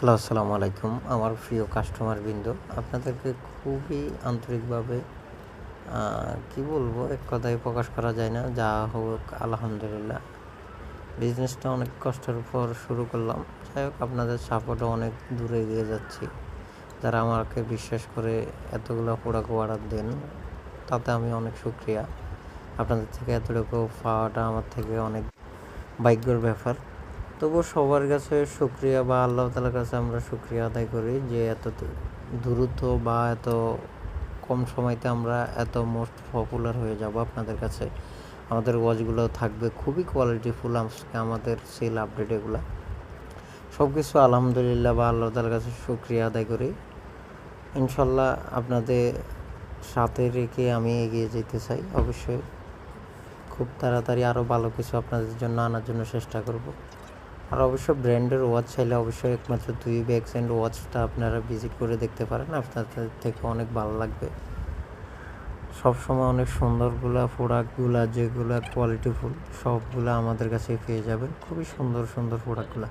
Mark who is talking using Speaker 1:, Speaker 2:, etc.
Speaker 1: Hello, আসসালামু আলাইকুম। আমার প্রিয় কাস্টমার বিন্দু, আপনাদেরকে খুবই আন্তরিকভাবে কি বলব, এক কথায় প্রকাশ করা যায় না। যা হোক, আলহামদুলিল্লাহ। বিজনেসটা অনেক কষ্টের উপর শুরু করলাম। যাই হোক, আপনাদের সাপোর্টও অনেক দূরে এগিয়ে যাচ্ছি। যারা আমাকে বিশ্বাস করে এতগুলো প্রোডাক্ট অর্ডার দেন, তাতে আমি অনেক সুক্রিয়া। আপনাদের থেকে এতটুকু পাওয়াটা আমার থেকে অনেক ভাগ্যর ব্যাপার। তবুও সবার কাছে শুক্রিয়া বা আল্লাহ তালার কাছে আমরা শুক্রিয়া আদায় করি যে এত দ্রুত বা এত কম সময়তে আমরা এত মোস্ট পপুলার হয়ে যাব আপনাদের কাছে। আমাদের ওয়াচগুলো থাকবে খুবই কোয়ালিটিফুল আমাদের সেল আপডেট এগুলা। সব কিছু আলহামদুলিল্লাহ বা আল্লাহ তালার কাছে শুক্রিয়া আদায় করি। ইনশাল্লাহ আপনাদের সাথে রেখে আমি এগিয়ে যেতে চাই, অবশ্যই। খুব তাড়াতাড়ি আরও ভালো কিছু আপনাদের জন্য আনার জন্য চেষ্টা করব। আর অবশ্য ব্র্যান্ডের ওয়াচ চাইলে অবশ্যই একমাত্র দুই ব্যাগস অ্যান্ড ওয়াচটা আপনারা ভিজিট করে দেখতে পারেন। আপনাদের থেকে অনেক ভালো লাগবে। সবসময় অনেক সুন্দরগুলা প্রোডাক্টগুলা যেগুলো কোয়ালিটিফুল সবগুলো আমাদের কাছে পেয়ে যাবেন। খুবই সুন্দর সুন্দর প্রোডাক্টগুলা